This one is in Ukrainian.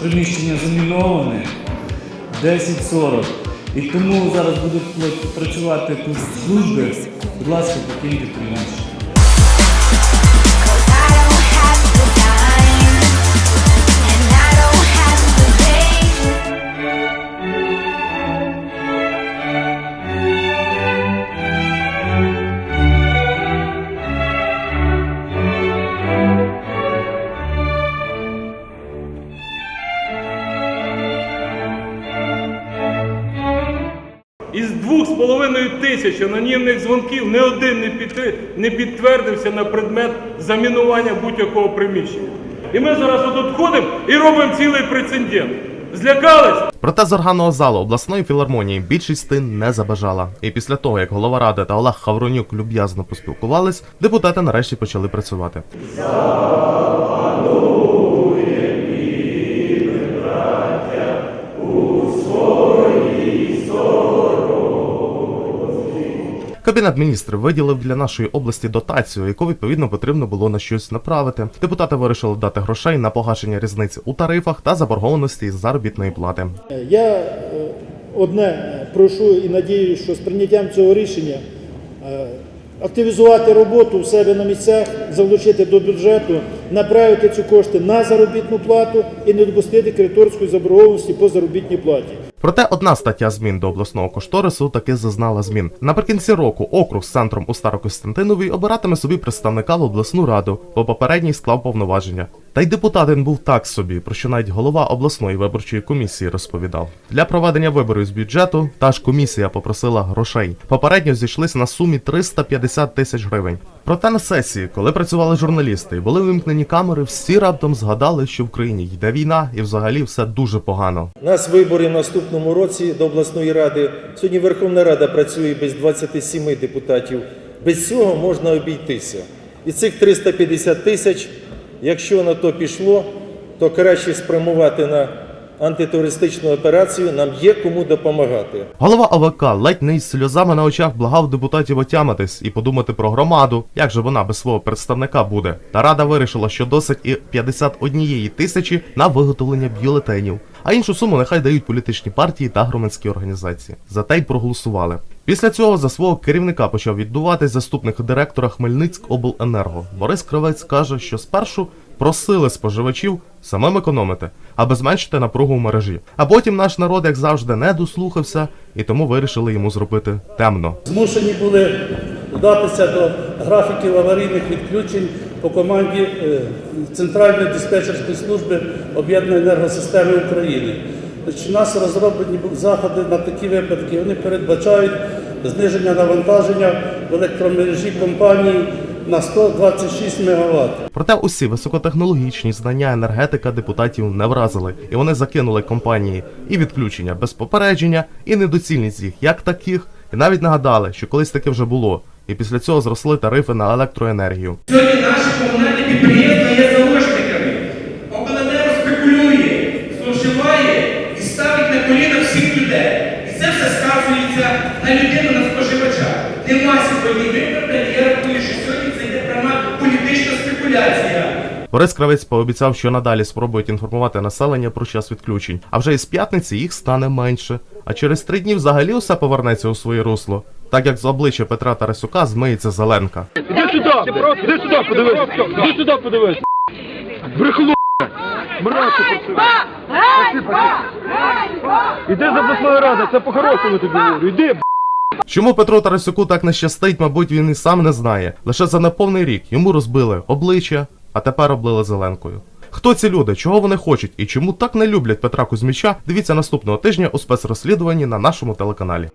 приміщення заміноване 10.40. І тому зараз будуть працювати тут служби. Будь ласка, покиньте приміщення. Із двох з половиною тисяч анонімних дзвонків не один не, підтвердився на предмет замінування будь-якого приміщення. І ми зараз отут ходимо і робимо цілий прецедент. Злякались? Проте з органного залу обласної філармонії більшість йти не забажала. І після того, як голова ради та Олег Хавронюк люб'язно поспілкувались, депутати нарешті почали працювати. Кабінет міністрів виділив для нашої області дотацію, яку відповідно потрібно було на щось направити. Депутати вирішили дати грошей на погашення різниці у тарифах та заборгованості із заробітної плати. Я е, одне прошу і надіюсь, що з прийняттям цього рішення е, активізувати роботу у себе на місцях, залучити до бюджету, направити ці кошти на заробітну плату і не допустити кредиторської заборгованості по заробітній платі. Проте одна стаття змін до обласного кошторису таки зазнала змін. Наприкінці року округ з центром у Старокостянтинові обиратиме собі представника в обласну раду, бо попередній склав повноваження. Та й депутат він був так собі, про що навіть голова обласної виборчої комісії розповідав. Для проведення виборів з бюджету та ж комісія попросила грошей. Попередньо зійшлись на сумі 350 тисяч гривень. Проте на сесії, коли працювали журналісти і були вимкнені камери, всі раптом згадали, що в країні йде війна і взагалі все дуже погано. У нас вибори в наступному році до обласної ради. Сьогодні Верховна Рада працює без 27 депутатів. Без цього можна обійтися. І цих 350 тисяч, якщо на то пішло, то краще спрямувати на антитерористичну операцію. Нам є кому допомагати. Голова ОВК ледь не із сльозами на очах благав депутатів отямитись і подумати про громаду, як же вона без свого представника буде. Та рада вирішила, що досить і 51 тисячі на виготовлення бюлетенів, а іншу суму нехай дають політичні партії та громадські організації. Зате й проголосували. Після цього за свого керівника почав віддуватись заступник директора Хмельницькобленерго. Борис Кривець каже, що спершу просили споживачів самим економити, аби зменшити напругу в мережі. А потім наш народ, як завжди, не дослухався, і тому вирішили йому зробити темно. Змушені були вдатися до графіків аварійних відключень по команді е, Центральної диспетчерської служби об'єднаної енергосистеми України. У нас розроблені заходи на такі випадки. Вони передбачають зниження навантаження в електромережі компанії на 126 МВт. Проте усі високотехнологічні знання енергетика депутатів не вразили, і вони закинули компанії і відключення без попередження, і недоцільність їх як таких, і навіть нагадали, що колись таке вже було. І після цього зросли тарифи на електроенергію. Сьогодні наші комунальні підприємства є заложниками. Обленерго спекулює, зловживає і ставить на коліна всіх людей. І це все сказується на людину, на споживача. Нема сьогодні виправдань, я рахую, що сьогодні це йде пряма політична спекуляція. Борис Кравець пообіцяв, що надалі спробують інформувати населення про час відключень, а вже із п'ятниці їх стане менше. А через три дні взагалі усе повернеться у своє русло, так як з обличчя Петра Тарасюка змиється зеленка. Іди сюди! Іди сюди, подивись! Іди сюди, подивись! Брехло! Мразь! Іди з обласної ради, це по-хорошому тобі говорю, іди! Чому Петру Тарасюку так не щастить, мабуть, він і сам не знає. Лише за неповний рік йому розбили обличчя, а тепер облили зеленкою. Хто ці люди, чого вони хочуть і чому так не люблять Петра Кузьміча? Дивіться наступного тижня у спецрозслідуванні на нашому телеканалі.